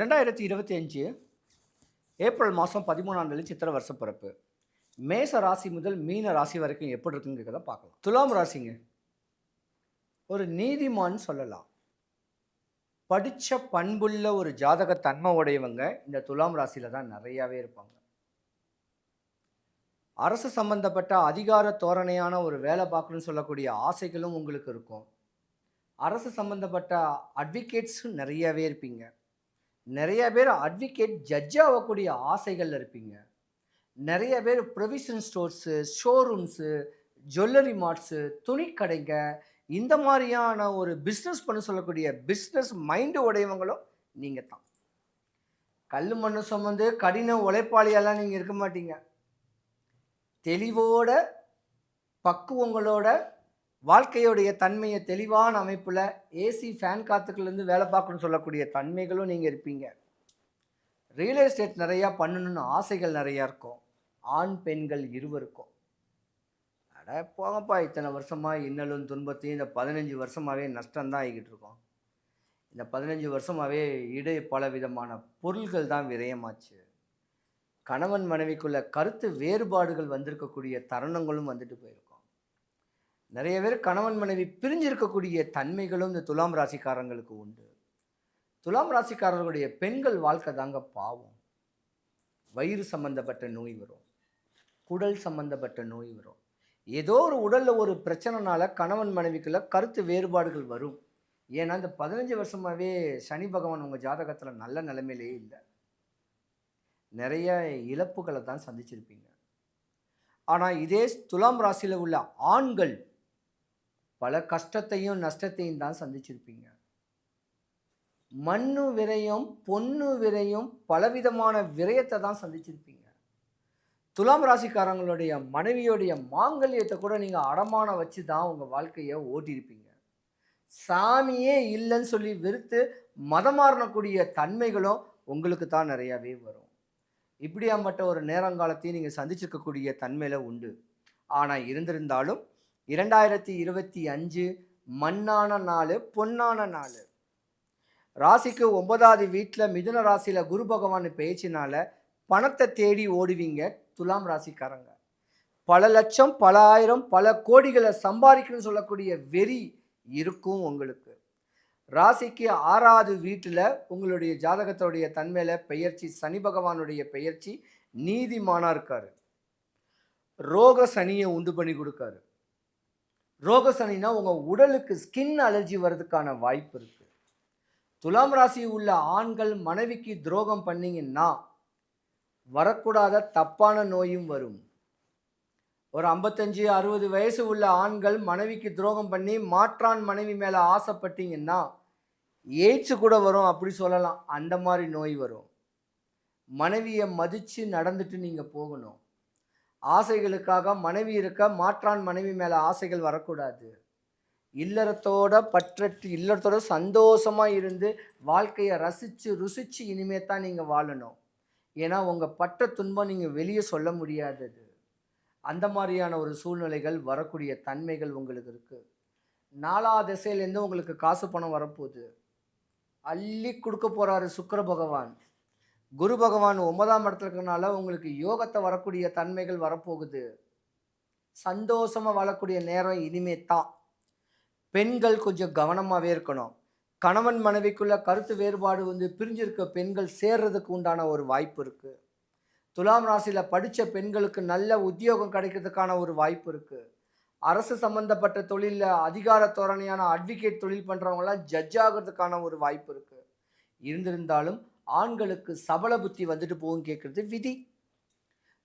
ரெண்டாயிரத்தி இருபத்தி அஞ்சு ஏப்ரல் மாதம் பதிமூணாம் தேதி சித்திர வருஷ பிறப்பு. மேச ராசி முதல் மீன ராசி வரைக்கும் எப்படி இருக்குங்கிறத பார்க்கலாம். துலாம் ராசிங்க. ஒரு நீதிமான் சொல்லலாம். படித்த பண்புள்ள ஒரு ஜாதக தன்மை உடையவங்க இந்த துலாம் ராசியில் தான் நிறையாவே இருப்பாங்க. அரசு சம்பந்தப்பட்ட அதிகார தோரணையான ஒரு வேலை பார்க்கணும்னு சொல்லக்கூடிய ஆசைகளும் உங்களுக்கு இருக்கும். அரசு சம்பந்தப்பட்ட அட்வொகேட்ஸும் நிறையாவே இருப்பீங்க. நிறைய பேர் அட்வொகேட் ஜட்ஜ் ஆகக்கூடிய ஆசைகள் இருப்பீங்க. நிறைய பேர் provision stores showrooms jewellery marts துணிக்கடைங்க இந்த மாதிரியான ஒரு பிஸ்னஸ் பண்ண சொல்லக்கூடிய பிஸ்னஸ் மைண்டு உடையவங்களும் நீங்கள் தான். கல் மண்ணு சுமந்து கடின உழைப்பாளியெல்லாம் நீங்கள் இருக்க மாட்டீங்க. தெளிவோட பக்குவங்களோட வாழ்க்கையுடைய தன்மையை தெளிவான அமைப்பில் ஏசி ஃபேன் காத்துக்குலேருந்து வேலை பார்க்கணும்னு சொல்லக்கூடிய தன்மைகளும் நீங்கள் இருப்பீங்க. ரியல் எஸ்டேட் நிறையா பண்ணணும்னு ஆசைகள் நிறையா இருக்கும். ஆண் பெண்கள் இருவருக்கும். அட போங்கப்பா இத்தனை வருஷமாக இன்னலும் துன்பத்தையும் இந்த பதினஞ்சு வருஷமாகவே நஷ்டம்தான் ஆகிக்கிட்டு இருக்கோம். இந்த பதினஞ்சு வருஷமாகவே இடை பல விதமான பொருள்கள் தான் விரயமாச்சு. கணவன் மனைவிக்குள்ள கருத்து வேறுபாடுகள் வந்திருக்கக்கூடிய தருணங்களும் வந்துட்டு போயிருக்கும் நிறைய பேர் கணவன் மனைவி பிரிஞ்சிருக்கக்கூடிய தன்மைகளும் இந்த துலாம் ராசிக்காரங்களுக்கு உண்டு. துலாம் ராசிக்காரர்களுடைய பெண்கள் வாழ்க்கை தாங்க பாவம். வயிறு சம்பந்தப்பட்ட நோய் வரும். குடல் சம்பந்தப்பட்ட நோய் வரும். ஏதோ ஒரு உடலில் ஒரு பிரச்சனைனால கணவன் மனைவிக்குள்ள கருத்து வேறுபாடுகள் வரும். ஏன்னா இந்த பதினஞ்சு வருஷமாகவே சனி பகவான் உங்கள் ஜாதகத்தில் நல்ல நிலைமையிலே இல்லை. நிறைய இழப்புகளை தான் சந்திச்சிருப்பீங்க. ஆனால் இதே துலாம் ராசியில் உள்ள ஆண்கள் பல கஷ்டத்தையும் நஷ்டத்தையும் தான் சந்திச்சிருப்பீங்க. மண்ணு விரயம் பொண்ணு விரையும் பலவிதமான விரயத்தை தான் சந்திச்சிருப்பீங்க. துலாம் ராசிக்காரங்களுடைய மனைவியோடைய மாங்கல்யத்தை கூட நீங்கள் அடமானம் வச்சு தான் உங்கள் வாழ்க்கையை ஓட்டியிருப்பீங்க. சாமியே இல்லைன்னு சொல்லி வெறுத்து மதம் மாறக்கூடிய தன்மைகளும் உங்களுக்கு தான் நிறையாவே வரும். இப்படியாமட்ட ஒரு நேரங்காலத்தையும் நீங்கள் சந்திச்சிருக்கக்கூடிய தன்மையில் உண்டு. ஆனால் இருந்திருந்தாலும் இரண்டாயிரத்தி இருபத்தி அஞ்சு மண்ணான நாள் பொன்னான நாள். ராசிக்கு ஒன்பதாவது வீட்டில் மிதுன ராசியில் குரு பகவான் பேச்சினால பணத்தை தேடி ஓடுவீங்க துலாம் ராசிக்காரங்க. பல லட்சம் பல ஆயிரம் பல கோடிகளை சம்பாதிக்கணும்னு சொல்லக்கூடிய வெறி இருக்கும் உங்களுக்கு. ராசிக்கு ஆறாவது வீட்டில் உங்களுடைய ஜாதகத்தோடைய தன்மையில் பெயர்ச்சி சனி பகவானுடைய பெயர்ச்சி நீதிமானா இருக்காரு. ரோக சனியை உண்டு பண்ணி கொடுக்காரு. ரோகசனினா உங்கள் உடலுக்கு ஸ்கின் அலர்ஜி வர்றதுக்கான வாய்ப்பு இருக்குது துலாம் ராசி உள்ள ஆண்கள் மனைவிக்கு துரோகம் பண்ணிங்கன்னா வரக்கூடாத தப்பான நோயும் வரும். ஒரு ஐம்பத்தஞ்சு அறுபது வயசு உள்ள ஆண்கள் மனைவிக்கு துரோகம் பண்ணி மாற்றான் மனைவி மேலே ஆசைப்பட்டீங்கன்னா எய்ட்ஸு கூட வரும் அப்படி சொல்லலாம். அந்த மாதிரி நோய் வரும். மனைவியை மதித்து நடந்துட்டு நீங்கள் போகணும். ஆசைகளுக்காக மனைவி இருக்க மாற்றான் மனைவி மேலே ஆசைகள் வரக்கூடாது. இல்லறத்தோட பற்றற்று இல்லறத்தோட சந்தோஷமாக இருந்து வாழ்க்கையை ரசித்து ருசித்து இனிமே தான் நீங்கள் வாழணும். ஏன்னா உங்கள் பட்ட துன்பம் நீங்கள் வெளியே சொல்ல முடியாதது. அந்த மாதிரியான ஒரு சூழ்நிலைகள் வரக்கூடிய தன்மைகள் உங்களுக்கு இருக்குது நாலா திசையிலேருந்து உங்களுக்கு காசு பணம் வரப்போகுது. அள்ளி கொடுக்க போகிறாரு சுக்கர பகவான். குரு பகவான் ஒன்பதாம் இடத்துல இருக்கிறனால உங்களுக்கு யோகத்தை வரக்கூடிய தன்மைகள் வரப்போகுது. சந்தோஷமாக வாழக்கூடிய நேரம் இனிமே தான். பெண்கள் கொஞ்சம் கவனமாகவே இருக்கணும். கணவன் மனைவிக்குள்ள கருத்து வேறுபாடு வந்து பிரிஞ்சிருக்க பெண்கள் சேர்றதுக்கு உண்டான ஒரு வாய்ப்பு இருக்குது துலாம் ராசியில் படித்த பெண்களுக்கு நல்ல உத்தியோகம் கிடைக்கிறதுக்கான ஒரு வாய்ப்பு இருக்குது அரசு சம்பந்தப்பட்ட தொழிலில் அதிகார தோரணையான அட்வொகேட் தொழில் பண்ணுறவங்களாம் ஜட்ஜ் ஆகிறதுக்கான ஒரு வாய்ப்பு இருக்குது இருந்திருந்தாலும் ஆண்களுக்கு சபல புத்தி வந்துட்டு போகும் கேட்குறது விதி.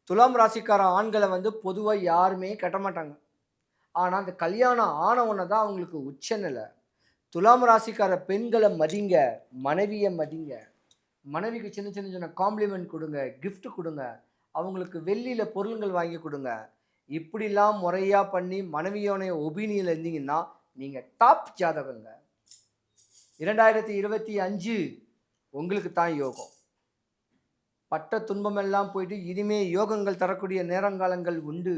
துலாம் ராசிக்கார ஆண்களை வந்து பொதுவாக யாருமே கட்ட மாட்டாங்க. ஆனால் அந்த கல்யாணம் ஆனவனை தான் அவங்களுக்கு உச்சநிலை. துலாம் ராசிக்கார பெண்களை மதிங்க மனைவியை மதிங்க. மனைவிக்கு சின்ன சின்ன சின்ன காம்ப்ளிமெண்ட் கொடுங்க கிஃப்ட் கொடுங்க. அவங்களுக்கு வெள்ளியில் பொருளுங்கள் வாங்கி கொடுங்க. இப்படிலாம் முறையாக பண்ணி மனைவியோடைய ஒபீனியில் இருந்தீங்கன்னா நீங்கள் டாப் ஜாதகங்க. இரண்டாயிரத்தி இருபத்தி அஞ்சு உங்களுக்கு தான் யோகம். பட்ட துன்பமெல்லாம் போயிட்டு இனிமே யோகங்கள் தரக்கூடிய நேரங்காலங்கள் உண்டு.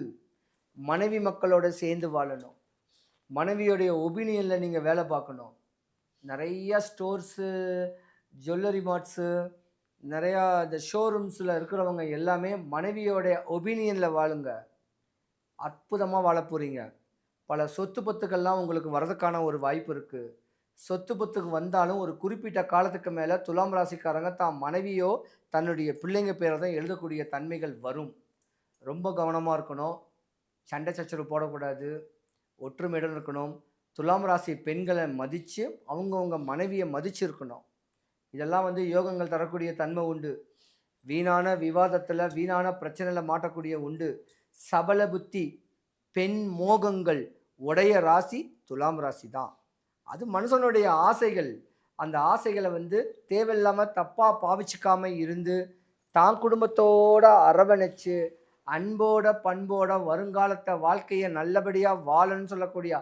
மனைவி மக்களோட சேர்ந்து வாழணும். மனைவியோடைய ஒபீனியனில் நீங்கள் வேலை பார்க்கணும். நிறையா ஸ்டோர்ஸு ஜுவல்லரி மார்ட்ஸு நிறையா இந்த ஷோரூம்ஸில் இருக்கிறவங்க எல்லாமே மனைவியோடைய ஒபீனியனில் வாழுங்க. அற்புதமாக வாழ போகிறீங்க பல சொத்து பத்துக்கள்லாம் உங்களுக்கு வரதுக்கான ஒரு வாய்ப்பு இருக்குது சொத்து பத்துக்கு வந்தாலும் ஒரு குறிப்பிட்ட காலத்துக்கு மேலே துலாம் ராசிக்காரங்க தான் மனைவியோ தன்னுடைய பிள்ளைங்க பேரை தான் எழுதக்கூடிய தன்மைகள் வரும். ரொம்ப கவனமாக இருக்கணும். சண்டை சச்சரவு போடக்கூடாது. ஒற்றுமையுடன் இருக்கணும். துலாம் ராசி பெண்களை மதித்து அவங்கவுங்க மனைவியை மதித்து இருக்கணும் இதெல்லாம் வந்து யோகங்கள் தரக்கூடிய தன்மை உண்டு. வீணான விவாதத்தில் வீணான பிரச்சனையில் மாட்டக்கூடிய உண்டு. சபல புத்தி பெண் மோகங்கள் உடைய ராசி துலாம் ராசி தான். அது மனுஷனுடைய ஆசைகள். அந்த ஆசைகளை வந்து தேவையில்லாமல் தப்பாக பாவிச்சிக்காம இருந்து தான் குடும்பத்தோட அரவணைச்சு அன்போட பண்போட வருங்காலத்தை வாழ்க்கையை நல்லபடியாக வாழன்னு சொல்லக்கூடிய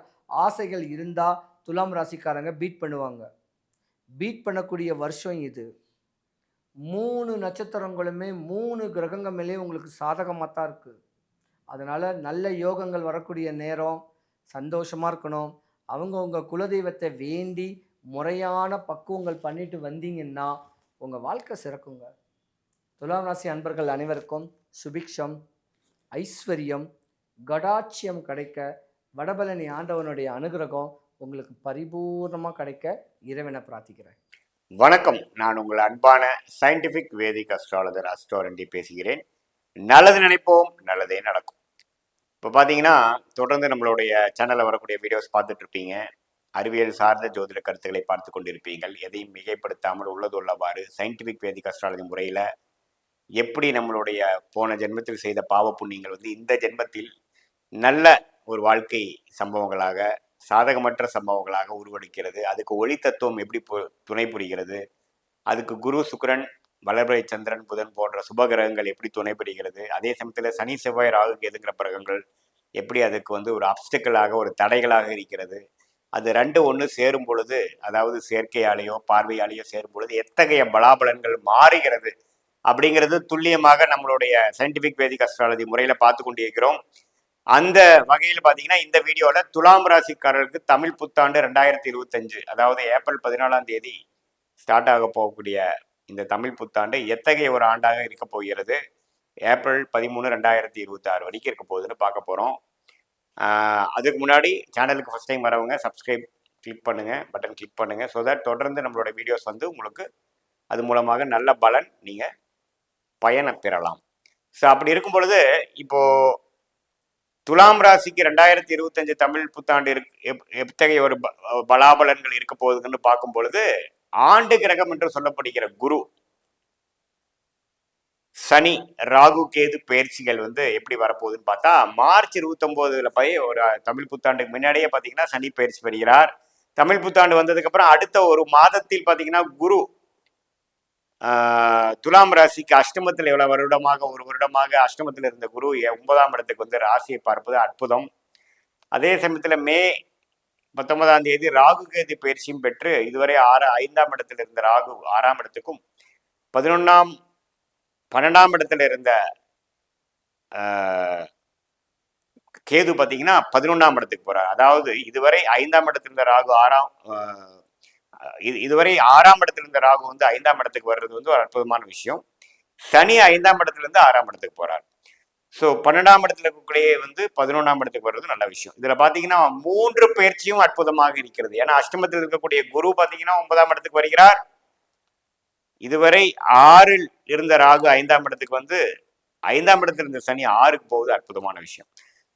ஆசைகள் இருந்தால் துலாம் ராசிக்காரங்க பீட் பண்ணுவாங்க. பீட் பண்ணக்கூடிய வருஷம் இது. மூணு நட்சத்திரங்களுமே மூணு கிரகங்கள் மேலேயும் உங்களுக்கு சாதகமாக தான் இருக்குது அதனால் நல்ல யோகங்கள் வரக்கூடிய நேரம் சந்தோஷமாக இருக்கணும். அவங்கவுங்க குலதெய்வத்தை வேண்டி முறையான பக்குவங்கள் பண்ணிட்டு வந்தீங்கன்னா உங்கள் வாழ்க்கை சிறக்குங்க. துலாம் ராசி அன்பர்கள் அனைவருக்கும் சுபிக்ஷம் ஐஸ்வர்யம் கடாட்சியம் கிடைக்க வடபழனி ஆண்டவனுடைய அனுகிரகம் உங்களுக்கு பரிபூர்ணமாக கிடைக்க இறைவனை பிரார்த்திக்கிறேன். வணக்கம். நான் உங்கள் அன்பான சயின்டிஃபிக் வேதிக் அஸ்ட்ராலஜர் அஸ்ட்ராலண்டி பேசுகிறேன். நல்லது நினைப்போம் நல்லதே நடக்கும். இப்போ பார்த்தீங்கன்னா தொடர்ந்து நம்மளுடைய சேனலில் வரக்கூடிய வீடியோஸ் பார்த்துட்டு இருப்பீங்க அறிவியல் சார்ந்த ஜோதிட கருத்துக்களை பார்த்து கொண்டிருப்பீங்கள் எதையும் மிகைப்படுத்தாமல் உள்ளது உள்ளவாறு சயின்டிபிக் வேதிக் அஸ்ட்ராலஜி முறையில் எப்படி நம்மளுடைய போன ஜென்மத்தில் செய்த பாவ புண்ணியங்கள் வந்து இந்த ஜென்மத்தில் நல்ல ஒரு வாழ்க்கை சம்பவங்களாக சாதகமற்ற சம்பவங்களாக உருவெடுக்கிறது. அதுக்கு ஒளி தத்துவம் எப்படி துணை புரிகிறது அதுக்கு குரு சுக்கரன் வளர்பிறை சந்திரன் புதன் போன்ற சுப கிரகங்கள் எப்படி துணை பெறுகிறது அதே சமயத்தில் சனி செவ்வாய் ராகு கேதுங்கிற கிரகங்கள் எப்படி அதுக்கு வந்து ஒரு அப்டிக்கலாக ஒரு தடைகளாக இருக்கிறது? அது ரெண்டு ஒன்று சேரும் பொழுது அதாவது செயற்கையாலேயோ பார்வையாலேயோ சேரும் பொழுது எத்தகைய பலாபலன்கள் மாறுகிறது அப்படிங்கிறது துல்லியமாக நம்மளுடைய சயின்டிபிக் வேதிக் அஸ்ட்ராலஜி முறையில் பார்த்து கொண்டிருக்கிறோம். அந்த வகையில் பார்த்தீங்கன்னா இந்த வீடியோவில் துலாம் ராசிக்காரருக்கு தமிழ் புத்தாண்டு ரெண்டாயிரத்தி இருபத்தஞ்சு அதாவது ஏப்ரல் பதினாலாம் தேதி ஸ்டார்ட் ஆக போகக்கூடிய இந்த தமிழ் புத்தாண்டு எத்தகைய ஒரு ஆண்டாக இருக்க போகிறது? ஏப்ரல் பதிமூணு ரெண்டாயிரத்தி இருபத்தி ஆறு வரைக்கும் இருக்க போகுதுன்னு பார்க்க போகிறோம் அதுக்கு முன்னாடி சேனலுக்கு ஃபஸ்ட் டைம் வரவங்க சப்ஸ்கிரைப் கிளிக் பண்ணுங்கள் பட்டன் கிளிக் பண்ணுங்கள் ஸோ தட் தொடர்ந்து நம்மளோட வீடியோஸ் வந்து உங்களுக்கு அது மூலமாக நல்ல பலன் நீங்கள் பயனை பெறலாம். ஸோ அப்படி இருக்கும் பொழுது இப்போது துலாம் ராசிக்கு ரெண்டாயிரத்தி இருபத்தஞ்சு தமிழ் புத்தாண்டு இருக்கு எப்- எத்தகைய ஒரு ப- பலாபலன்கள் இருக்க போகுதுன்னு பார்க்கும் பொழுது ஆண்டு கிரகம் என்று சொல்லப்படுகிற குரு சனி ராகு கேது பயிற்சிகள் வந்து எப்படி வரப்போகுதுன்னு பார்த்தா மார்ச் இருபத்தொம்போதுல போய் ஒரு தமிழ் புத்தாண்டுக்கு முன்னாடியே பார்த்தீங்கன்னா சனி பயிற்சி பெறுகிறார். தமிழ் புத்தாண்டு வந்ததுக்கு அப்புறம் அடுத்த ஒரு மாதத்தில் பார்த்தீங்கன்னா குரு ஆஹ், துலாம் ராசிக்கு அஷ்டமத்தில் எவ்வளவு வருடமாக ஒரு வருடமாக அஷ்டமத்தில் இருந்த குரு எ- ஒன்பதாம் இடத்துக்கு வந்து ராசியை பார்ப்பது அற்புதம். அதே சமயத்தில் மே பத்தொன்பதாம் தேதி ராகு கேது பயிற்சியும் பெற்று இதுவரை ஆறு ஐந்தாம் இடத்தில் இருந்த ராகு ஆறாம் இடத்துக்கும் பதினொன்னாம் பன்னெண்டாம் இடத்துல இருந்த ஆஹ், கேது பார்த்தீங்கன்னா பதினொன்றாம் இடத்துக்கு போறார். அதாவது இதுவரை ஐந்தாம் இடத்துல இருந்த ராகு ஆறாம் ஆஹ், இது இதுவரை ஆறாம் இடத்துல இருந்த ராகு வந்து ஐந்தாம் இடத்துக்கு வர்றது வந்து ஒரு அற்புதமான விஷயம். சனி ஐந்தாம் இடத்துல இருந்து ஆறாம் இடத்துக்கு போறார். ஸோ பன்னெண்டாம் இடத்துல இருக்கக்கூடிய வந்து பதினொன்றாம் இடத்துக்கு வர்றது நல்ல விஷயம். இதில் பார்த்தீங்கன்னா மூன்று பயிற்சியும் அற்புதமாக இருக்கிறது. ஏன்னா அஷ்டமத்தில் இருக்கக்கூடிய குரு பார்த்தீங்கன்னா ஒன்பதாம் இடத்துக்கு வருகிறார். இதுவரை ஆறில் இருந்த ராகு ஐந்தாம் இடத்துக்கு வந்து ஐந்தாம் இடத்துல இருந்த சனி ஆறுக்கு போகுது அற்புதமான விஷயம்.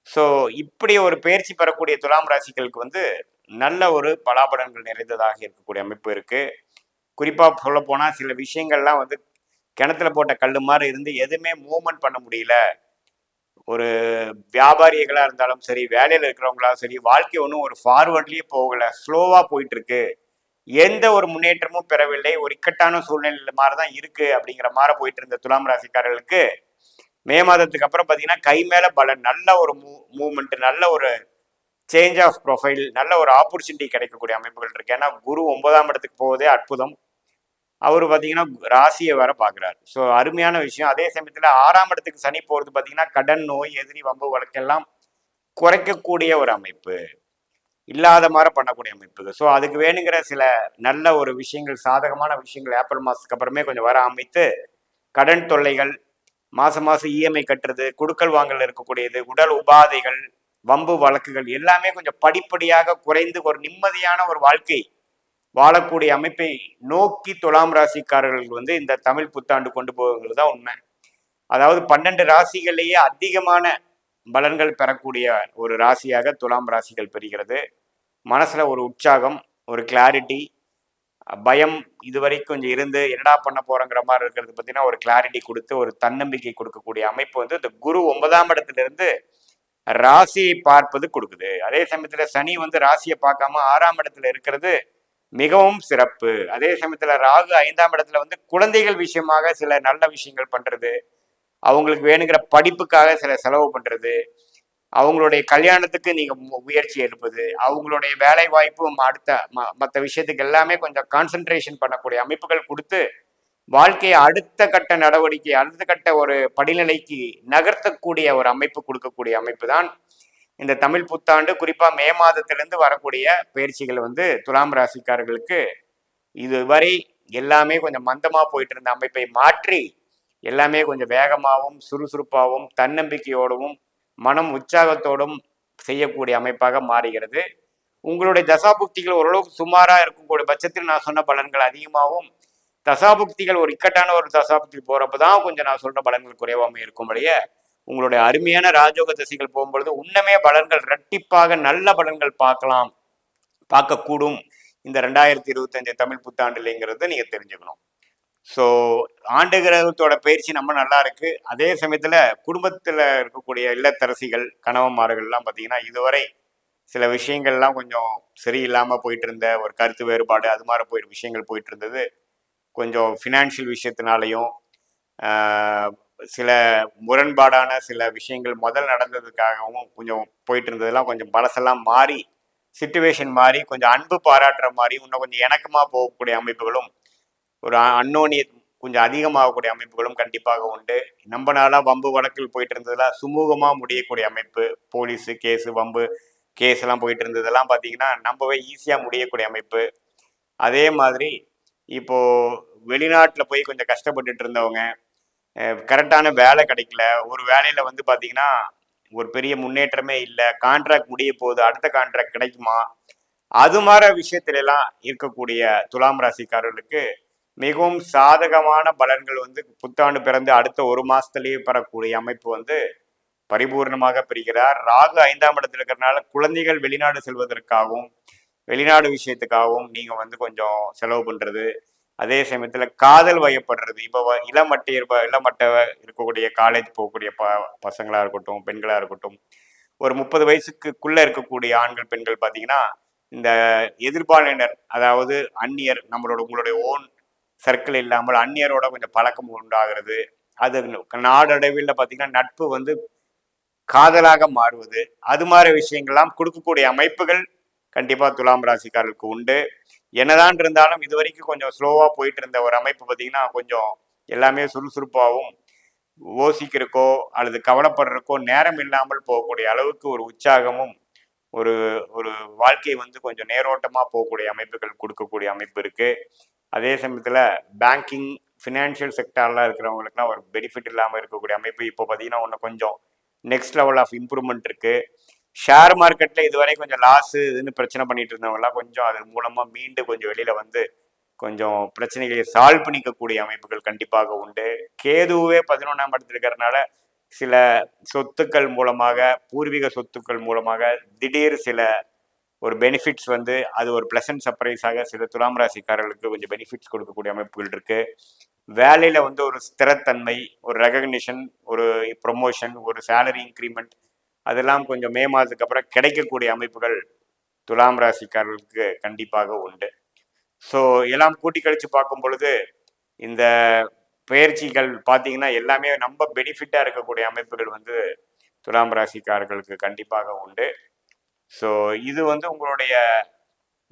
ஸோ இப்படி ஒரு பயிற்சி பெறக்கூடிய துலாம் ராசிகளுக்கு வந்து நல்ல ஒரு பலாபலன்கள் நிறைந்ததாக இருக்கக்கூடிய அமைப்பு இருக்கு. குறிப்பாக சொல்ல போனால் சில விஷயங்கள்லாம் வந்து கிணத்துல போட்ட கல்லு மாதிரி இருந்து எதுவுமே மூவ்மெண்ட் பண்ண முடியல. ஒரு வியாபாரிகளா இருந்தாலும் சரி வேலையில இருக்கிறவங்களாலும் சரி வாழ்க்கை ஒன்றும் ஒரு ஃபார்வர்ட்லயே போகல. ஸ்லோவா போயிட்டு இருக்கு எந்த ஒரு முன்னேற்றமும் பெறவில்லை. ஒரு இக்கட்டான சூழ்நிலை மாதிரி தான் இருக்கு அப்படிங்கிற மாதிரி போயிட்டு இருந்த துலாம் ராசிக்காரர்களுக்கு மே மாதத்துக்கு அப்புறம் பார்த்தீங்கன்னா கை மேல பலன் நல்ல ஒரு மூ மூமெண்ட்டு நல்ல ஒரு சேஞ்ச் ஆஃப் ப்ரொஃபைல் நல்ல ஒரு ஆப்பர்ச்சுனிட்டி கிடைக்கக்கூடிய அமைப்புகள் இருக்கு. ஏன்னா குரு ஒன்பதாம் இடத்துக்கு போவதே அற்புதம். அவர் பார்த்தீங்கன்னா ராசியை வர பார்க்குறாரு ஸோ அருமையான விஷயம். அதே சமயத்தில் ஆறாம் இடத்துக்கு சனி போகிறது பார்த்தீங்கன்னா கடன் நோய் எதிரி வம்பு வழக்கெல்லாம் குறைக்கக்கூடிய ஒரு அமைப்பு. இல்லாத மாதிரி பண்ணக்கூடிய அமைப்புகள் ஸோ அதுக்கு வேணுங்கிற சில நல்ல ஒரு விஷயங்கள் சாதகமான விஷயங்கள் ஏப்ரல் மாதத்துக்கு அப்புறமே கொஞ்சம் வர அமைத்து கடன் தொல்லைகள் மாதம் மாதம் இஎம்ஐ கட்டுறது குடுக்கல் வாங்கல் இருக்கக்கூடியது உடல் உபாதைகள் வம்பு வழக்குகள் எல்லாமே கொஞ்சம் படிப்படியாக குறைந்து ஒரு நிம்மதியான ஒரு வாழ்க்கை வாழக்கூடிய அமைப்பை நோக்கி துலாம் ராசிக்காரர்கள் வந்து இந்த தமிழ் புத்தாண்டு கொண்டு போகிறது தான் உண்மை. அதாவது பன்னெண்டு ராசிகள்லேயே அதிகமான பலன்கள் பெறக்கூடிய ஒரு ராசியாக துலாம் ராசிகள் பெறுகிறது. மனசில் ஒரு உற்சாகம் ஒரு கிளாரிட்டி பயம் இதுவரைக்கும் கொஞ்சம் இருந்து என்னடா பண்ண போறோங்கிற மாதிரி இருக்கிறது பார்த்தீங்கன்னா ஒரு கிளாரிட்டி கொடுத்து ஒரு தன்னம்பிக்கை கொடுக்கக்கூடிய அமைப்பு வந்து இந்த குரு ஒன்பதாம் இடத்துலேருந்து ராசியை பார்ப்பது கொடுக்குது. அதே சமயத்தில் சனி வந்து ராசியை பார்க்காம ஆறாம் இடத்துல இருக்கிறது மிகவும் சிறப்பு. அதே சமயத்துல ராகு ஐந்தாம் இடத்துல வந்து குழந்தைகள் விஷயமாக சில நல்ல விஷயங்கள் பண்றது அவங்களுக்கு வேணுங்கிற படிப்புக்காக சில செலவு பண்றது அவங்களுடைய கல்யாணத்துக்கு நீங்க முயற்சி எடுப்பது அவங்களுடைய வேலை வாய்ப்பும் அடுத்த மற்ற விஷயத்துக்கு எல்லாமே கொஞ்சம் கான்சென்ட்ரேஷன் பண்ணக்கூடிய அமைப்புகள் கொடுத்து வாழ்க்கையை அடுத்த கட்ட நடவடிக்கை அடுத்த கட்ட ஒரு படிநிலைக்கு நகர்த்தக்கூடிய ஒரு அமைப்பு கொடுக்கக்கூடிய அமைப்பு தான் இந்த தமிழ் புத்தாண்டு குறிப்பா மே மாதத்திலிருந்து வரக்கூடிய பயிற்சிகள் வந்து துலாம் ராசிக்காரர்களுக்கு இதுவரை எல்லாமே கொஞ்சம் மந்தமா போயிட்டு இருந்த அமைப்பை மாற்றி எல்லாமே கொஞ்சம் வேகமாகவும் சுறுசுறுப்பாகவும் தன்னம்பிக்கையோடவும் மனம் உற்சாகத்தோடும் செய்யக்கூடிய அமைப்பாக மாறுகிறது. உங்களுடைய தசாபுக்திகள் ஓரளவுக்கு சுமாராக இருக்கக்கூடிய பட்சத்தில் நான் சொன்ன பலன்கள் அதிகமாகவும் தசாபுக்திகள் ஒரு இக்கட்டான ஒரு தசாபுக்தி போகிறப்ப தான் கொஞ்சம் நான் சொல்ற பலன்கள் குறைவாகவும் இருக்கும் வழியே உங்களுடைய அருமையான ராஜோக திசைகள் போகும்பொழுது உன்னமே பலன்கள் இரட்டிப்பாக நல்ல பலன்கள் பார்க்கலாம். பார்க்கக்கூடும். இந்த ரெண்டாயிரத்தி இருபத்தஞ்சு தமிழ் புத்தாண்டுலைங்கிறத நீங்கள் தெரிஞ்சுக்கணும். ஸோ ஆண்டு கிரகத்தோட பயிற்சி நம்ம நல்லா இருக்கு. அதே சமயத்தில் குடும்பத்தில் இருக்கக்கூடிய இல்லத்தரசிகள் கணவன்மார்கள்லாம் பார்த்தீங்கன்னா இதுவரை சில விஷயங்கள்லாம் கொஞ்சம் சரியில்லாமல் போயிட்டு இருந்த ஒரு கருத்து வேறுபாடு அது மாதிரி போய் விஷயங்கள் போயிட்டு இருந்தது கொஞ்சம் ஃபினான்ஷியல் விஷயத்தினாலையும் சில முரண்பாடான சில விஷயங்கள் முதல் நடந்ததுக்காகவும் கொஞ்சம் போயிட்டு இருந்ததெல்லாம் கொஞ்சம் பழசெல்லாம் மாறி சுச்சுவேஷன் மாறி கொஞ்சம் அன்பு பாராட்டுற மாதிரி இன்னும் கொஞ்சம் இணக்கமா போகக்கூடிய அமைப்புகளும் ஒரு அன்னோனிய கொஞ்சம் அதிகமாகக்கூடிய அமைப்புகளும் கண்டிப்பாக உண்டு. நம்ம நாளாக வம்பு வழக்கில் போயிட்டு இருந்ததெல்லாம் சுமூகமாக முடியக்கூடிய அமைப்பு போலீஸு கேஸு வம்பு கேஸ் எல்லாம் போயிட்டு இருந்ததெல்லாம் பார்த்தீங்கன்னா நம்பவே ஈஸியாக முடியக்கூடிய அமைப்பு. அதே மாதிரி இப்போது வெளிநாட்டில் போய் கொஞ்சம் கஷ்டப்பட்டுட்டு இருந்தவங்க கரெக்டான வேலை கிடைக்கல. ஒரு வேலையில் வந்து பார்த்தீங்கன்னா ஒரு பெரிய முன்னேற்றமே இல்லை. கான்ட்ராக்ட் முடிய போகுது. அடுத்த கான்ட்ராக்ட் கிடைக்குமா? அது மாதிரி விஷயத்துல எல்லாம் இருக்கக்கூடிய துலாம் ராசிக்காரர்களுக்கு மிகவும் சாதகமான பலன்கள் வந்து புத்தாண்டு பிறந்து அடுத்த ஒரு மாதத்துலேயே பெறக்கூடிய அமைப்பு வந்து பரிபூர்ணமாக பெறுகிறார் ராகு ஐந்தாம் இடத்துல இருக்கிறனால குழந்தைகள் வெளிநாடு செல்வதற்காகவும் வெளிநாடு விஷயத்துக்காகவும் நீங்கள் வந்து கொஞ்சம் செலவு பண்ணுறது அதே சமயத்தில் காதல் வயப்படுறது. இப்போ வ- இளமட்டை இளமட்ட இருக்கக்கூடிய காலேஜ் போகக்கூடிய ப பசங்களாக இருக்கட்டும் பெண்களாக இருக்கட்டும் ஒரு முப்பது வயசுக்குள்ளே இருக்கக்கூடிய ஆண்கள் பெண்கள் பார்த்தீங்கன்னா இந்த எதிர்பாலினர் அதாவது அந்நியர் நம்மளோட உங்களுடைய ஓன் சர்க்கிள் இல்லாமல் அந்நியரோட கொஞ்சம் பழக்கம் உண்டாகிறது. அது நாடடைவில் பார்த்தீங்கன்னா நட்பு வந்து காதலாக மாறுவது. அது மாதிரி விஷயங்கள்லாம் கொடுக்கக்கூடிய அமைப்புகள் கண்டிப்பாக துலாம் ராசிக்காரர்களுக்கு உண்டு. என்னதான் இருந்தாலும் இது வரைக்கும் கொஞ்சம் ஸ்லோவாக போயிட்டு இருந்த ஒரு அமைப்பு பார்த்தீங்கன்னா கொஞ்சம் எல்லாமே சுறுசுறுப்பாகவும் யோசிக்கிறக்கோ அல்லது கவலைப்படுறக்கோ நேரம் இல்லாமல் போகக்கூடிய அளவுக்கு ஒரு உற்சாகமும் ஒரு ஒரு வாழ்க்கை வந்து கொஞ்சம் நேரோட்டமாக போகக்கூடிய அமைப்புகள் கொடுக்கக்கூடிய அமைப்பு இருக்குது அதே சமயத்தில் பேங்கிங் ஃபினான்ஷியல் செக்டார்லாம் இருக்கிறவங்களுக்குலாம் ஒரு பெனிஃபிட் இல்லாமல் இருக்கக்கூடிய அமைப்பு இப்போ பார்த்தீங்கன்னா ஒன்று கொஞ்சம் நெக்ஸ்ட் லெவல் ஆஃப் இம்ப்ரூவ்மெண்ட் இருக்குது ஷேர் மார்க்கெட்ல இதுவரை கொஞ்சம் லாஸு இதுன்னு பிரச்சனை பண்ணிட்டு இருந்தவங்கலாம் கொஞ்சம் அதன் மூலமா மீண்டு கொஞ்சம் வெளியில வந்து கொஞ்சம் பிரச்சனைகளை சால்வ் பண்ணிக்கக்கூடிய அமைப்புகள் கண்டிப்பாக உண்டு. கேதுவே பதினொன்றாம் இடத்துல இருக்கிறதுனால சில சொத்துக்கள் மூலமாக பூர்வீக சொத்துக்கள் மூலமாக திடீர் சில ஒரு பெனிஃபிட்ஸ் வந்து அது ஒரு பிளசன்ட் சர்ப்ரைஸாக சில துலாம் ராசிக்காரர்களுக்கு கொஞ்சம் பெனிஃபிட்ஸ் கொடுக்கக்கூடிய அமைப்புகள் இருக்கு. வேலையில வந்து ஒரு ஸ்திரத்தன்மை ஒரு ரெகக்னிஷன் ஒரு ப்ரொமோஷன் ஒரு சேலரி இன்க்ரிமெண்ட் அதெல்லாம் கொஞ்சம் மே மாதத்துக்கு அப்புறம் கிடைக்கக்கூடிய அமைப்புகள் துலாம் ராசிக்காரர்களுக்கு கண்டிப்பாக உண்டு. ஸோ எல்லாம் கூட்டி கழித்து பார்க்கும் பொழுது இந்த பயிற்சிகள் பார்த்தீங்கன்னா எல்லாமே நம்ம பெனிஃபிட்டாக இருக்கக்கூடிய அமைப்புகள் வந்து துலாம் ராசிக்காரர்களுக்கு கண்டிப்பாக உண்டு. ஸோ இது வந்து உங்களுடைய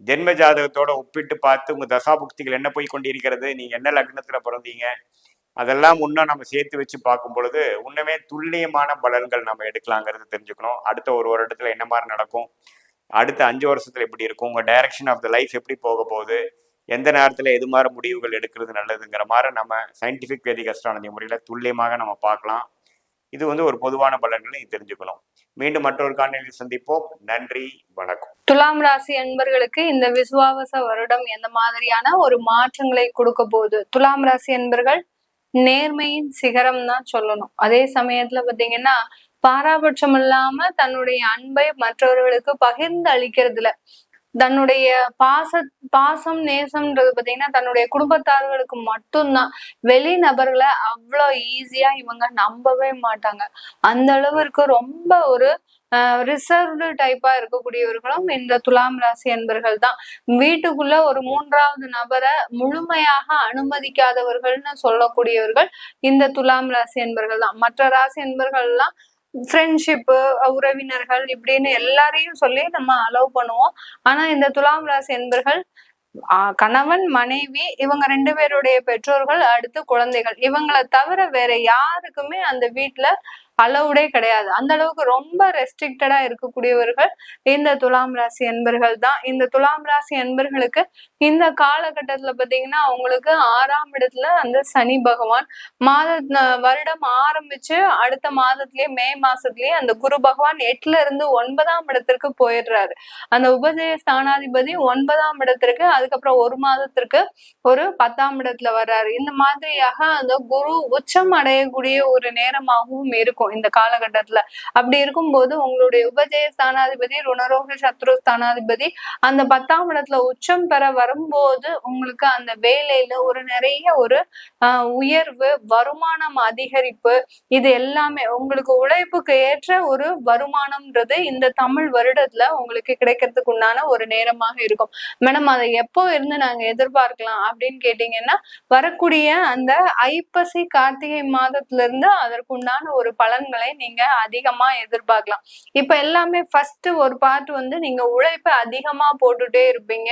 ஜென்ம ஜாதகத்தோட ஒப்பிட்டு பார்த்து உங்கள் தசாபுக்திகள் என்ன போய் கொண்டிருக்கிறது நீங்கள் என்ன லக்னத்தில் பிறந்தீங்க அதெல்லாம் இன்னும் நம்ம சேர்த்து வச்சு பார்க்கும் பொழுது இன்னுமே துல்லியமான பலன்கள் நம்ம எடுக்கலாங்கிறது தெரிஞ்சுக்கணும். அடுத்த ஒரு வருடத்துல என்ன மாதிரி நடக்கும்? அடுத்த அஞ்சு வருஷத்துல எப்படி இருக்கும்? உங்க டைரக்ஷன் ஆஃப் த லைஃப் எப்படி போக போகுது? எந்த நேரத்துல எது மாதிரி முடிவுகள் எடுக்கிறது நல்லதுங்கிற மாதிரி நம்ம சயின்டிஃபிக் வேதிக் அஸ்ட்ராலஜி முறையில துல்லியமாக நம்ம பார்க்கலாம். இது வந்து ஒரு பொதுவான பலன்களை தெரிஞ்சுக்கணும். மீண்டும் மற்றொரு காணொலியில் சந்திப்போம். நன்றி வணக்கம். துலாம் ராசி அன்பர்களுக்கு இந்த விசுவாவச வருடம் எந்த மாதிரியான ஒரு மாற்றங்களை கொடுக்க போகுது? துலாம் ராசி அன்பர்கள் நேர்மையின் சிகரம் தான் சொல்லணும். அதே சமயத்துல பாத்தீங்கன்னா பாராபட்சம் இல்லாம தன்னுடைய அன்பை மற்றவர்களுக்கு பகிர்ந்து அளிக்கிறதுல தன்னுடைய பாச பாசம் நேசம்ன்றது பாத்தீங்கன்னா தன்னுடைய குடும்பத்தார்களுக்கு மட்டும்தான். வெளி நபர்களை அவ்வளோ ஈஸியா இவங்க நம்பவே மாட்டாங்க. அந்த அளவிற்கு ரொம்ப ஒரு ரிசர்வ்டு டைப்பா இருக்கக்கூடியவர்களும் இந்த துலாம் ராசி அன்பர்கள் தான். வீட்டுக்குள்ள ஒரு மூன்றாவது நபரை முழுமையாக அனுமதிக்காதவர்கள்னு சொல்லக்கூடியவர்கள் இந்த துலாம் ராசி அன்பர்கள் தான். மற்ற ராசி அன்பர்கள் எல்லாம் ஃப்ரெண்ட்ஷிப்பு உறவினர்கள் இப்படின்னு எல்லாரையும் சொல்லி நம்ம அலோவ் பண்ணுவோம். ஆனா இந்த துலாம் ராசி அன்பர்கள் கணவன் மனைவி இவங்க ரெண்டு பேருடைய பெற்றோர்கள் அடுத்து குழந்தைகள். இவங்களை தவிர வேற யாருக்குமே அந்த வீட்டுல அலவுடே கிடையாது. அந்த அளவுக்கு ரொம்ப ரெஸ்ட்ரிக்டடா இருக்கக்கூடியவர்கள் இந்த துலாம் ராசி என்பர்கள் தான். இந்த துலாம் ராசி என்பர்களுக்கு இந்த காலகட்டத்துல பாத்தீங்கன்னா அவங்களுக்கு ஆறாம் இடத்துல அந்த சனி பகவான் மாத வருடம் ஆரம்பிச்சு அடுத்த மாதத்திலேயே மே மாசத்துலயே அந்த குரு பகவான் எட்டுல இருந்து ஒன்பதாம் இடத்திற்கு போயிடுறாரு. அந்த உபஜய ஸ்தானாதிபதி ஒன்பதாம் இடத்திற்கு அதுக்கப்புறம் ஒரு மாதத்திற்கு ஒரு பத்தாம் இடத்துல வர்றாரு. இந்த மாதிரியாக அந்த குரு உச்சம் அடையக்கூடிய ஒரு நேரமாகவும் இருக்கும். இந்த காலகட்டத்துல. அப்படி இருக்கும்போது உங்களுடைய உபஜய ஸ்தானாதிபதி ருணரோக சத்ரு ஸ்தானாதிபதி அந்த பத்தாம் இடத்துல உச்சம் பெற வரும்போது உங்களுக்கு அந்த வேலையில ஒரு நிறைய ஒரு உயர்வு வருமானம் அதிகரிப்பு இது எல்லாமே உங்களுக்கு உழைப்புக்கு ஏற்ற ஒரு வருமானம்ன்றது இந்த தமிழ் வருடத்துல உங்களுக்கு கிடைக்கிறதுக்கு உண்டான ஒரு நேரமாக இருக்கும். மேடம் அதை எப்போ இருந்து நாங்க எதிர்பார்க்கலாம் அப்படின்னு கேட்டீங்கன்னா வரக்கூடிய அந்த ஐப்பசி கார்த்திகை மாதத்துல இருந்து அதற்குண்டான ஒரு பல பலன்களை நீங்க அதிகமா எதிர்பார்க்கலாம். இப்ப எல்லாமே ஃபர்ஸ்ட் ஒரு பார்ட் வந்து நீங்க உழைப்பை அதிகமா போட்டுட்டே இருப்பீங்க.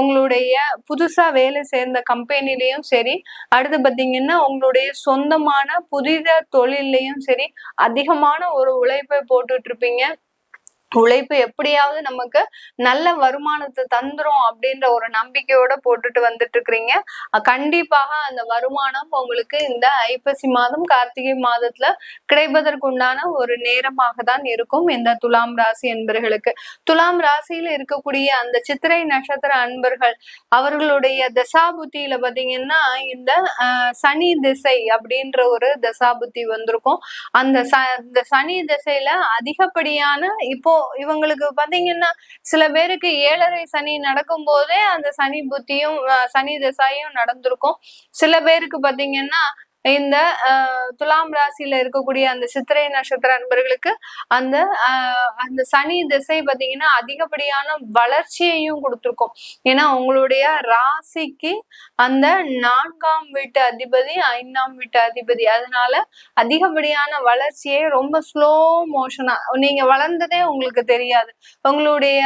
உங்களுடைய புதுசா வேலை சேர்ந்த கம்பெனிலையும் சரி அடுத்து பாத்தீங்கன்னா உங்களுடைய சொந்தமான புதித தொழிலையும் சரி அதிகமான ஒரு உழைப்பை போட்டுட்டு இருப்பீங்க. உழைப்பு எப்படியாவது நமக்கு நல்ல வருமானத்தை தந்துரும் அப்படின்ற ஒரு நம்பிக்கையோட போட்டுட்டு வந்துட்டு இருக்கிறீங்க கண்டிப்பாக அந்த வருமானம் உங்களுக்கு இந்த ஐப்பசி மாதம் கார்த்திகை மாதத்துல கிடைப்பதற்கு உண்டான ஒரு நேரமாக தான் இருக்கும் இந்த துலாம் ராசி என்பர்களுக்கு துலாம் ராசியில இருக்கக்கூடிய அந்த சித்திரை நட்சத்திர அன்பர்கள் அவர்களுடைய தசாபுத்தியில பாத்தீங்கன்னா இந்த சனி திசை அப்படின்ற ஒரு தசாபுத்தி வந்திருக்கும். அந்த ச இந்த சனி திசையில அதிகப்படியான இப்போ இவங்களுக்கு பாத்தீங்கன்னா சில பேருக்கு ஏழரை சனி நடக்கும் போதே அந்த சனி புத்தியும் சனி திசாயும் நடந்திருக்கும். சில பேருக்கு பாத்தீங்கன்னா இந்த துலாம் ராசியில இருக்கக்கூடிய அந்த சித்திரை நட்சத்திர அன்பர்களுக்கு அந்த அந்த சனி திசை பாத்தீங்கன்னா அதிகப்படியான வளர்ச்சியையும் கொடுத்துருக்கும். ஏன்னா உங்களுடைய ராசிக்கு அந்த நான்காம் வீட்டு அதிபதி ஐந்தாம் வீட்டு அதிபதி. அதனால அதிகப்படியான வளர்ச்சியே ரொம்ப ஸ்லோ மோஷனா நீங்க வளர்ந்ததே உங்களுக்கு தெரியாது. உங்களுடைய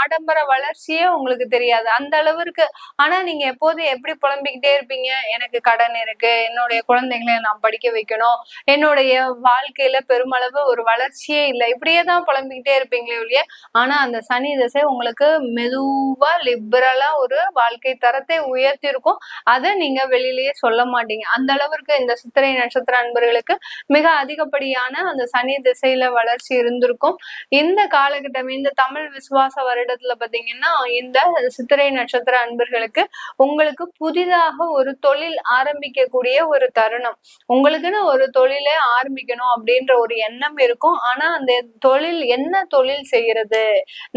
ஆடம்பர வளர்ச்சியே உங்களுக்கு தெரியாது. அந்த அளவிற்கு ஆனா நீங்க எப்போதும் எப்படி புலம்பிக்கிட்டே இருப்பீங்க? எனக்கு கடன் இருக்கு என்னுடைய குழந்தைங்களை நான் படிக்க வைக்கணும். என்னுடைய வாழ்க்கையில பெருமளவு ஒரு வளர்ச்சியே இல்லை. இப்படியே தான் புலம்பிக்கிட்டே இருப்பீங்களே ஒழிய ஆனா அந்த சனி திசை உங்களுக்கு மெதுவா லிபரலா ஒரு வாழ்க்கை தரத்தை உயர்த்தி இருக்கும் அதை நீங்க வெளியிலேயே சொல்ல மாட்டீங்க. அந்த அளவிற்கு இந்த சித்திரை நட்சத்திர அன்பர்களுக்கு மிக அதிகப்படியான அந்த சனி திசையில வளர்ச்சி இருந்திருக்கும். இந்த காலகட்டம் இந்த தமிழ் விசுவாச வருடத்துல பாத்தீங்கன்னா இந்த சித்திரை நட்சத்திர அன்பர்களுக்கு உங்களுக்கு புதிதாக ஒரு தொழில் ஆரம்பிக்கக்கூடிய ஒரு தருணம். உங்களுக்குன்னு ஒரு தொழிலை ஆரம்பிக்கணும் அப்படின்ற ஒரு எண்ணம் இருக்கும். ஆனா அந்த தொழில் என்ன தொழில் செய்யறது?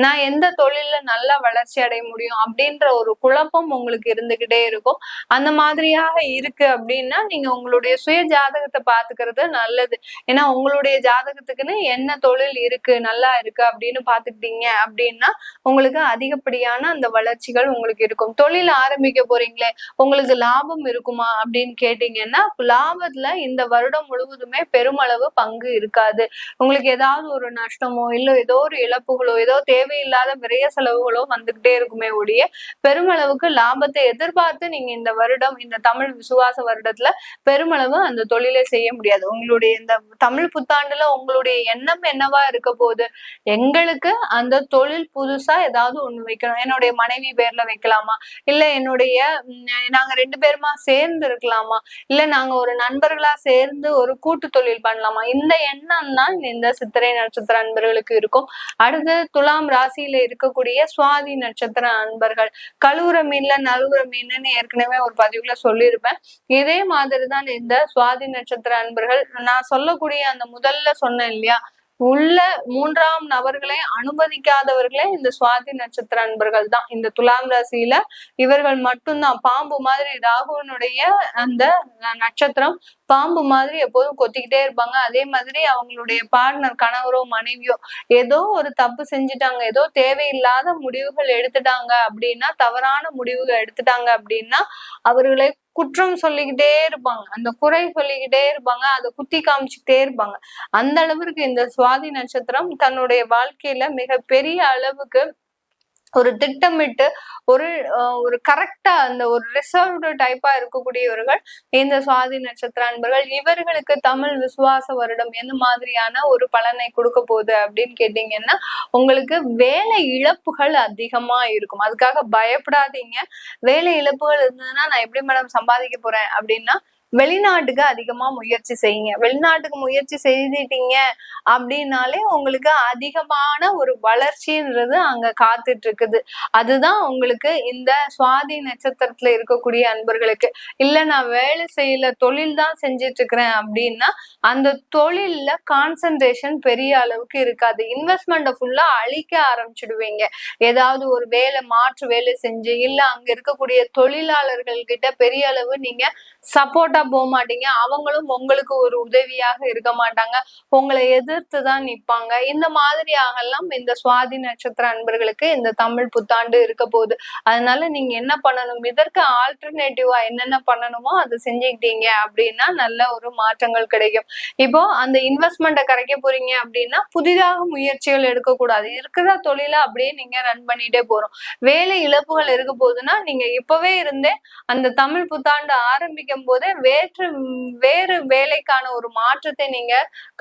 நான் எந்த தொழில்ல நல்லா வளர்ச்சி அடைய முடியும் அப்படின்ற ஒரு குழப்பம் உங்களுக்கு இருந்துகிட்டே இருக்கும். அந்த மாதிரியாக இருக்கு அப்படின்னா நீங்க உங்களுடைய சுய ஜாதகத்தை பாத்துக்கிறது நல்லது. ஏன்னா உங்களுடைய ஜாதகத்துக்குன்னு என்ன தொழில் இருக்கு? நல்லா இருக்கு அப்படின்னு பாத்துக்கிட்டீங்க அப்படின்னா உங்களுக்கு அதிகப்படியான அந்த வளர்ச்சிகள் உங்களுக்கு இருக்கும். தொழில் ஆரம்பிக்க போறீங்களே உங்களுக்கு லாபம் இருக்குமா அப்படின்னு கேட்டீங்கன்னா லாபத்துல இந்த வருடம் முழுவதுமே பெருமளவு பங்கு இருக்காது. உங்களுக்கு ஏதாவது ஒரு நஷ்டமோ இல்ல ஏதோ ஒரு இழப்புகளோ ஏதோ தேவையில்லாத விரைய செலவுகளோ வந்துகிட்டே இருக்குமே ஒழிய பெருமளவுக்கு லாபத்தை எதிர்பார்த்து நீங்க இந்த வருடம் இந்த தமிழ் விசுவாச வருடத்துல பெருமளவு அந்த தொழிலை செய்ய முடியாது. உங்களுடைய இந்த தமிழ் புத்தாண்டுல உங்களுடைய எண்ணம் என்னவா இருக்க போகுது? எங்களுக்கு அந்த தொழில் புதுசா ஏதாவது ஒண்ணு வைக்கணும். என்னுடைய மனைவி பேர்ல வைக்கலாமா? இல்ல என்னுடைய நாங்க ரெண்டு பேருமா சேர்ந்து இருக்கலாமா? இல்ல நாங்க ஒரு நண்பர்களா சேர்ந்து ஒரு கூட்டு தொழில் பண்ணலாமா? இந்த எண்ணம் தான் இந்த சித்திரை நட்சத்திர அன்பர்களுக்கு இருக்கும். அடுத்து துலாம் ராசியில இருக்கக்கூடிய சுவாதி நட்சத்திர அன்பர்கள். கழுவுற மீன்ல நழுவுற மீன்னு ஏற்கனவே ஒரு பதிவுல சொல்லியிருப்பேன். இதே மாதிரிதான் இந்த சுவாதி நட்சத்திர அன்பர்கள். நான் சொல்லக்கூடிய அந்த முதல்ல சொன்னேன் இல்லையா? உள்ள மூன்றாம் நபர்களை அனுமதிக்காதவர்களே இந்த சுவாதி நட்சத்திர அன்பர்கள் தான். இந்த துலாம் ராசியில இவர்கள் மட்டும்தான். பாம்பு மாதிரி ராகுவனுடைய அந்த நட்சத்திரம் பாம்பு மாதிரி எப்போதும் கொத்திக்கிட்டே இருப்பாங்க. அதே மாதிரி அவங்களுடைய பார்ட்னர் கணவரோ மனைவியோ ஏதோ ஒரு தப்பு செஞ்சுட்டாங்க. ஏதோ தேவையில்லாத முடிவுகள் எடுத்துட்டாங்க அப்படின்னா தவறான முடிவுகள் எடுத்துட்டாங்க அப்படின்னா அவர்களை குற்றம் சொல்லிக்கிட்டே இருப்பாங்க. அந்த குறை சொல்லிக்கிட்டே இருப்பாங்க. அதை குத்தி காமிச்சுக்கிட்டே இருப்பாங்க. அந்த அளவிற்கு இந்த சுவாதி நட்சத்திரம் தன்னுடைய வாழ்க்கையில மிக பெரிய அளவுக்கு ஒரு திட்டமிட்டு ஒரு அஹ், ஒரு கரெக்டா அந்த ஒரு ரிசர்வ்டு டைப்பா இருக்கக்கூடியவர்கள் இந்த சுவாதி நட்சத்திர அன்பர்கள் இவர்களுக்கு தமிழ் விசுவாச வருடம் எந்த மாதிரியான ஒரு பலனை கொடுக்க போகுது அப்படின்னு கேட்டீங்கன்னா உங்களுக்கு வேலை இழப்புகள் அதிகமா இருக்கும். அதுக்காக பயப்படாதீங்க. வேலை இழப்புகள் இருந்ததுன்னா நான் எப்படி மேடம் சம்பாதிக்க போறேன் அப்படின்னா வெளிநாட்டுக்கு அதிகமா முயற்சி செய்யுங்க. வெளிநாட்டுக்கு முயற்சி செய்துட்டீங்க அப்படின்னாலே உங்களுக்கு அதிகமான ஒரு வளர்ச்சின்றது அங்க காத்துட்டு இருக்குது அதுதான் உங்களுக்கு இந்த சுவாதி நட்சத்திரத்துல இருக்கக்கூடிய அன்பர்களுக்கு. இல்ல நான் வேலை செய்யல தொழில் தான் செஞ்சிட்டு இருக்கிறேன் அப்படின்னா அந்த தொழில்ல கான்சென்ட்ரேஷன் பெரிய அளவுக்கு இருக்காது. இன்வெஸ்ட்மெண்ட்டை ஃபுல்லா அழிக்க ஆரம்பிச்சிடுவீங்க. ஏதாவது ஒரு வேலை மாற்று வேலை செஞ்சு இல்ல அங்க இருக்கக்கூடிய தொழிலாளர்கள் கிட்ட பெரிய அளவு நீங்க சப்போர்ட்டா போக மாட்டீங்க. அவங்களும் உங்களுக்கு ஒரு உதவியாக இருக்க மாட்டாங்க. உங்களை எதிர்த்து தான் நிப்பாங்க. இந்த மாதிரியாகலாம் இந்த சுவாதி நட்சத்திர அன்பர்களுக்கு இந்த தமிழ் புத்தாண்டு இருக்க போகுது. அதனால நீங்க என்ன பண்ணணும்? இதற்கு ஆல்டர்னேட்டிவா என்னென்ன பண்ணணுமோ அதை செஞ்சுக்கிட்டீங்க அப்படின்னா நல்ல ஒரு மாற்றங்கள் கிடைக்கும். இப்போ அந்த இன்வெஸ்ட்மெண்ட்டை கரைக்க போறீங்க அப்படின்னா புதிதாக முயற்சிகள் எடுக்கக்கூடாது. இருக்கிற தொழிலை அப்படியே நீங்க ரன் பண்ணிட்டே போறோம். வேலை இழப்புகள் இருக்க போகுதுன்னா நீங்க இப்பவே இருந்தே அந்த தமிழ் புத்தாண்டு ஆரம்பிக்கும் போது வேற்று வேறு வேலைக்கான ஒரு மாற்றத்தை நீங்க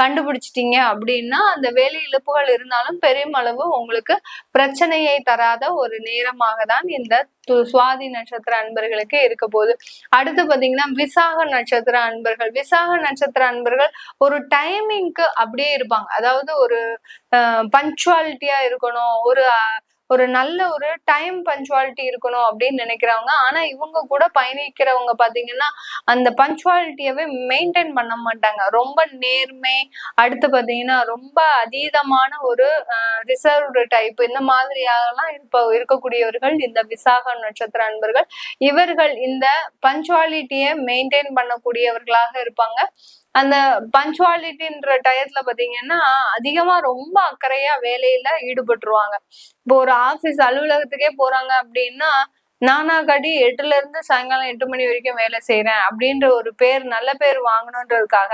கண்டுபிடிச்சிட்டீங்க அப்படின்னா அந்த வேலை இழப்புகள் இருந்தாலும் பெருமளவு உங்களுக்கு பிரச்சனையை தராத ஒரு நேரமாக தான் இந்த து- சுவாதி நட்சத்திர அன்பர்களுக்கு இருக்க போகுது. அடுத்து பாத்தீங்கன்னா விசாக நட்சத்திர அன்பர்கள். விசாக நட்சத்திர அன்பர்கள் ஒரு டைமிங்க்கு அப்படியே இருப்பாங்க. அதாவது ஒரு பஞ்சுவாலிட்டியா இருக்கணும். ஒரு ஒரு நல்ல ஒரு டைம் பஞ்சுவாலிட்டி இருக்கணும் அப்படின்னு நினைக்கிறவங்க. ஆனா இவங்க கூட பயணிக்கிறவங்க பாத்தீங்கன்னா அந்த பஞ்சுவாலிட்டியவே மெயின்டைன் பண்ண மாட்டாங்க. ரொம்ப நேர்மை அடுத்து பாத்தீங்கன்னா ரொம்ப அதீதமான ஒரு ரிசர்வ்டு டைப் இந்த மாதிரியாகலாம் இருப்ப இருக்கக்கூடியவர்கள் இந்த விசாக நட்சத்திர அன்பர்கள் இவர்கள் இந்த பஞ்சுவாலிட்டியை மெயின்டைன் பண்ணக்கூடியவர்களாக இருப்பாங்க. அந்த பஞ்சுவாலிட்டின்ற டயத்துல பாத்தீங்கன்னா அதிகமா ரொம்ப அக்கறையா வேலையில ஈடுபட்டுருவாங்க. இப்போ ஒரு ஆபீஸ் அலுவலகத்துக்கே போறாங்க அப்படின்னா நானா கடி எட்டுல இருந்து சாயங்காலம் எட்டு மணி வரைக்கும் வேலை செய்யறேன் அப்படின்ற ஒரு பேர் நல்ல பேர் வாங்கணுன்றதுக்காக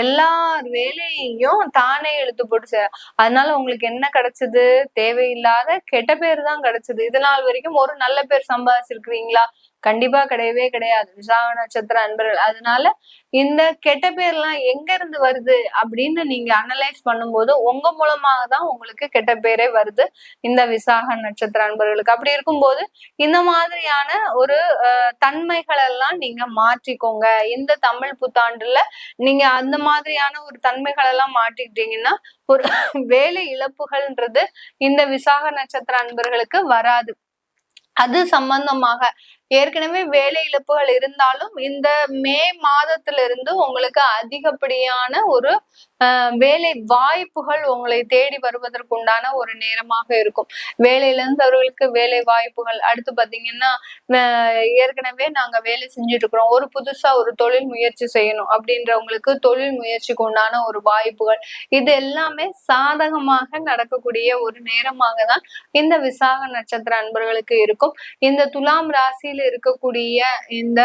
எல்லார் வேலையையும் தானே எழுத்து போட்டு செய்ய. அதனால உங்களுக்கு என்ன கிடைச்சது? தேவையில்லாத கெட்ட பேர் தான் கிடைச்சது. இது நாள் வரைக்கும் ஒரு நல்ல பேர் சம்பாதிச்சிருக்கிறீங்களா? கண்டிப்பா கிடையவே கிடையாது. விசாக நட்சத்திர அன்பர்கள். அதனால இந்த கெட்ட பேர்லாம் எங்க இருந்து வருது அப்படின்னு நீங்க அனலைஸ் பண்ணும்போது உங்க மூலமாக தான் உங்களுக்கு கெட்ட பேரே வருது. இந்த விசாக நட்சத்திர அன்பர்களுக்கு. அப்படி இருக்கும்போது இந்த மாதிரியான ஒரு அஹ், தன்மைகள் எல்லாம் நீங்க மாற்றிக்கோங்க. இந்த தமிழ் புத்தாண்டுல நீங்க அந்த மாதிரியான ஒரு தன்மைகள் எல்லாம் மாட்டிக்கிட்டீங்கன்னா ஒரு வேலை இழப்புகள்ன்றது இந்த விசாக நட்சத்திர அன்பர்களுக்கு வராது. அது சம்பந்தமாக ஏற்கனவே வேலை இழப்புகள் இருந்தாலும் இந்த மே மாதத்துல இருந்து உங்களுக்கு அதிகப்படியான ஒரு வேலை வாய்ப்புகள் உங்களை தேடி வருவதற்கு உண்டான ஒரு நேரமாக இருக்கும். வேலையில இருந்தவர்களுக்கு வேலை வாய்ப்புகள். அடுத்து பாத்தீங்கன்னா ஏற்கனவே நாங்க வேலை செஞ்சுட்டு இருக்கிறோம் ஒரு புதுசா ஒரு தொழில் முயற்சி செய்யணும் அப்படின்றவங்களுக்கு தொழில் முயற்சிக்கு உண்டான ஒரு வாய்ப்புகள். இது எல்லாமே சாதகமாக நடக்கக்கூடிய ஒரு நேரமாக தான் இந்த விசாக நட்சத்திர அன்பர்களுக்கு இருக்கும். இந்த துலாம் ராசியில் ராசியில இருக்கக்கூடிய இந்த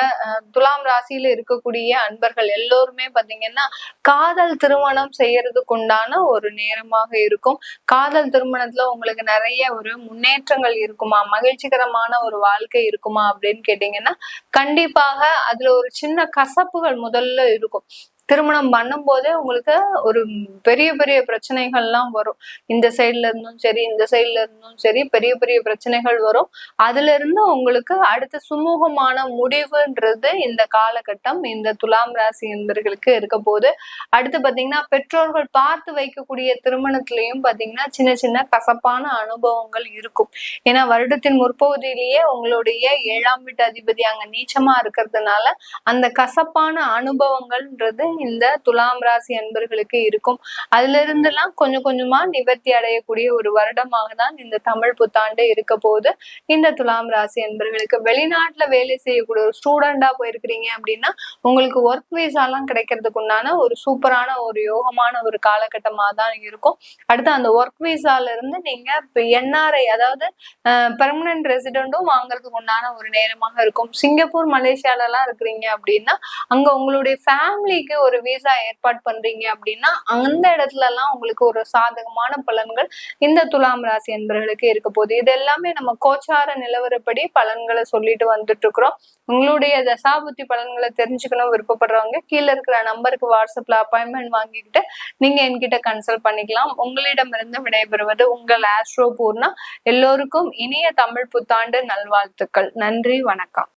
துலாம் ராசியில இருக்கக்கூடிய அன்பர்கள் எல்லோருமே பாத்தீங்கன்னா காதல் திருமணம் செய்யறதுக்கு உண்டான ஒரு நேரமாக இருக்கும். காதல் திருமணத்துல உங்களுக்கு நிறைய ஒரு முன்னேற்றங்கள் இருக்குமா? மகிழ்ச்சிகரமான ஒரு வாழ்க்கை இருக்குமா அப்படின்னு கேட்டீங்கன்னா கண்டிப்பாக அதுல ஒரு சின்ன கசப்புகள் முதல்ல இருக்கும். திருமணம் பண்ணும்போதே உங்களுக்கு ஒரு பெரிய பெரிய பிரச்சனைகள்லாம் வரும். இந்த சைட்ல இருந்தும் சரி இந்த சைட்ல இருந்தும் சரி பெரிய பெரிய பிரச்சனைகள் வரும். அதுல இருந்து உங்களுக்கு அடுத்த சுமூகமான முடிவுன்றது இந்த காலகட்டம் இந்த துலாம் ராசி என்பர்களுக்கு இருக்க போது அடுத்து பாத்தீங்கன்னா பெற்றோர்கள் பார்த்து வைக்கக்கூடிய திருமணத்திலையும் பாத்தீங்கன்னா சின்ன சின்ன கசப்பான அனுபவங்கள் இருக்கும். ஏன்னா வருடத்தின் முற்பகுதியிலேயே உங்களுடைய ஏழாம் வீட்டு அதிபதி அங்க நீச்சமா இருக்கிறதுனால அந்த கசப்பான அனுபவங்கள்ன்றது இந்த துலாம் ராசி அன்பர்களுக்கு இருக்கும். அதுல இருந்தெல்லாம் கொஞ்சம் கொஞ்சமா நிவர்த்தி அடையக்கூடிய ஒரு வருடமாக தான் இந்த தமிழ் புத்தாண்டு இருக்க போது இந்த துலாம் ராசி அன்பர்களுக்கு வெளிநாட்டுல வேலை செய்யக்கூடிய ஒரு ஸ்டூடெண்டா போயிருக்கிறீங்க அப்படின்னா உங்களுக்கு ஒர்க் விசாலாம் கிடைக்கிறதுக்கு உண்டான ஒரு சூப்பரான ஒரு யோகமான ஒரு காலகட்டமா தான் இருக்கும். அடுத்து அந்த ஒர்க் விசால இருந்து நீங்க என்ஆர்ஐ அதாவது பெர்மனன்ட் ரெசிடென்ட்டும் வாங்குறதுக்கு உண்டான ஒரு நேரமாக இருக்கும். சிங்கப்பூர் மலேசியால எல்லாம் இருக்கிறீங்க அப்படின்னா அங்க உங்களுடைய ஃபேமிலிக்கு ஒரு விசா ஏற்பாடு பண்றீங்க அப்படின்னா அந்த இடத்துல எல்லாம் உங்களுக்கு ஒரு சாதகமான பலன்கள் இந்த துலாம் ராசி என்பவர்களுக்கு இருக்க போகுது. இது எல்லாமே நம்ம கோச்சார நிலவரப்படி பலன்களை சொல்லிட்டு வந்துட்டு இருக்கிறோம் உங்களுடைய தசாபுத்தி பலன்களை தெரிஞ்சுக்கணும் விருப்பப்படுறவங்க கீழே இருக்கிற நம்பருக்கு வாட்ஸ்அப்ல அப்பாயின்மெண்ட் வாங்கிக்கிட்டு நீங்க என்கிட்ட கன்சல்ட் பண்ணிக்கலாம். உங்களிடமிருந்து விடைபெறுவது உங்கள் ஆஸ்ட்ரோ பூர்ணா எல்லோருக்கும் இனிய தமிழ் புத்தாண்டு நல்வாழ்த்துக்கள். நன்றி வணக்கம்.